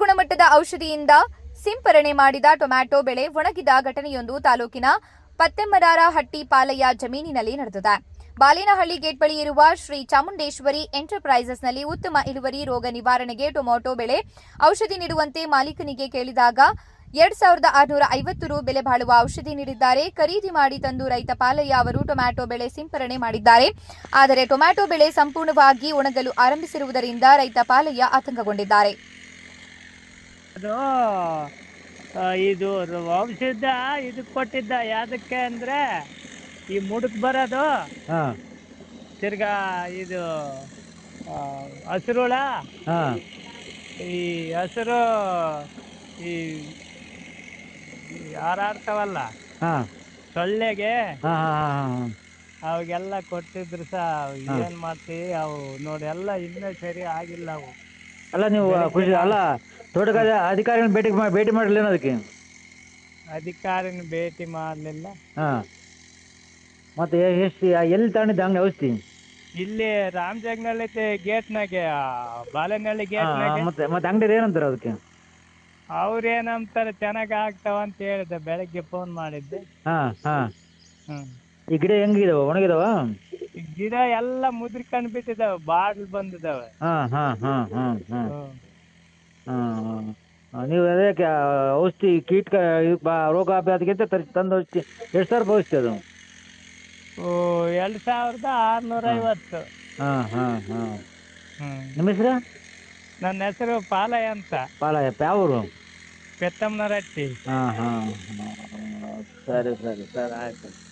ಗುಣಮಟ್ಟದ ಔಷಧಿಯಿಂದ ಸಿಂಪರಣೆ ಮಾಡಿದ ಟೊಮ್ಯಾಟೊ ಬೆಳೆ ಒಣಗಿದ ಘಟನೆಯೊಂದು ತಾಲೂಕಿನ ಪತ್ತೆಮರಾರಹಟ್ಟಿ ಪಾಲಯ್ಯ ಜಮೀನಿನಲ್ಲಿ ನಡೆದಿದೆ. ಬಾಲೇನಹಳ್ಳಿ ಗೇಟ್ ಬಳಿ ಇರುವ ಶ್ರೀ ಚಾಮುಂಡೇಶ್ವರಿ ಎಂಟರ್ಪ್ರೈಸಸ್ನಲ್ಲಿ ಉತ್ತಮ ಇಳುವರಿ ರೋಗ ನಿವಾರಣೆಗೆ ಟೊಮ್ಯಾಟೊ ಬೆಳೆ ಔಷಧಿ ನೀಡುವಂತೆ ಮಾಲೀಕನಿಗೆ ಕೇಳಿದಾಗ ಎರಡ್ ಸಾವಿರದ ಆರುನೂರ ಐವತ್ತು ರು ಬೆಲೆ ಬಾಳುವ ಔಷಧಿ ನೀಡಿದ್ದಾರೆ. ಖರೀದಿ ಮಾಡಿ ತಂದು ರೈತ ಪಾಲಯ್ಯ ಅವರು ಟೊಮ್ಯಾಟೊ ಬೆಳೆ ಸಿಂಪರಣೆ ಮಾಡಿದ್ದಾರೆ. ಆದರೆ ಟೊಮ್ಯಾಟೊ ಬೆಳೆ ಸಂಪೂರ್ಣವಾಗಿ ಒಣಗಲು ಆರಂಭಿಸಿರುವುದರಿಂದ ರೈತ ಪಾಲಯ್ಯ ಆತಂಕಗೊಂಡಿದ್ದಾರೆ. ಅದು ಇದು ವಂಶದ ಔಷಧ ಇದಕ್ಕೆ ಕೊಟ್ಟಿದ್ದ ಯಾವುದಕ್ಕೆ ಅಂದ್ರೆ ಈ ಮುಡುಕ್ ಬರೋದು. ಹಾಂ. ತಿರ್ಗಾ ಇದು ಆ, ಹಸ್ರುಳ. ಹಾಂ. ಈ ಹಸಿರು ಈ ಈ ಹಾರಾಡ್ತಾವಲ್ಲ. ಹಾಂ. ಸೊಳ್ಳೆಗೆ. ಹಾಂ ಹಾಂ ಹಾಂ ಅವಾಗೆಲ್ಲ ಕೊಟ್ಟಿದ್ರು ಸಹ ಏನ್ ಮಾಡ್ತೀವಿ ಅವು ನೋಡಿ ಎಲ್ಲ ಇನ್ನೂ ಸರಿ ಆಗಿಲ್ಲ ಅವು. ಅಲ್ಲ ನೀವು ಕೃಷಿ ಅಲ್ಲ ತೋಟಗಾರಿಕೆ ಅಧಿಕಾರಿಗಳನ್ನ ಭೇಟಿ ಮಾಡಿ ಭೇಟಿ ಮಾಡಲಿಲ್ಲ ಅದಕ್ಕೆ? ಅಧಿಕಾರಿನ ಭೇಟಿ ಮಾಡಲಿಲ್ಲ. ಹಾಂ. ಮತ್ತೆ ಎಷ್ಟು ಎಲ್ಲಿ ತಗೊಂಡಿದ್ದ ಅಂಗಡಿ ಔಷಧಿ? ಇಲ್ಲಿ ರಾಮಜಗ್ನಳ್ಳಿ ಗೇಟ್ನಾಗೆ ಬಾಲೆನಹಳ್ಳಿ ಗೇಟ್ನಾಗೆ. ಮತ್ತೆ ಮತ್ತೆ ಅಂಗಡಿ ಏನಂತಾರೆ ಅದಕ್ಕೆ? ಅವ್ರು ಏನಂತಾರೆ ಚೆನ್ನಾಗಿ ಆಗ್ತಾವ ಅಂತ ಹೇಳಿದೆ ಬೆಳಗ್ಗೆ ಫೋನ್ ಮಾಡಿದ್ದೆ. ಹಾಂ ಹಾಂ. ಹ್ಮ್. ಈ ಗಿಡ ಹೆಂಗಿದಾವ ಒಣಗಿದಾವ? ಗಿಡ ಎಲ್ಲ ಮುದ್ರಿಕೊಂಡು ಬಿಟ್ಟಿದಾವೆ ಬಾಡ್ಲ್ ಬಂದಿದಾವೆ. ಹಾಂ ಹಾಂ ಹಾಂ ಹಾಂ ಹಾಂ. ಹಾಂ. ನೀವು ಅದೇ ಔಷಧಿ ಕೀಟ ಬಾ ರೋಗ ತರಿಸಿ ತಂದು ಔಷಧಿ ಎಷ್ಟು ಸಾವಿರ ಭವಿಷ್ಯ ಅದು. ಓ ಎರಡು ಸಾವಿರದ ಆರುನೂರ ಐವತ್ತು ಹಾಂ ಹಾಂ ಹಾಂ. ಹ್ಮ್. ನಿಮ್ಮ ಹೆಸರು? ನನ್ನ ಹೆಸರು ಪಾಲಯ್ಯ ಅಂತ. ಪಾಲಯಪ್ಪ ಯಾವ ಊರು ಪೆತ್ತಮ್ಮನರಟ್ಟಿ. ಹಾಂ ಹಾಂ. ಸರಿ ಸರಿ ಸರಿ ಆಯ್ತು.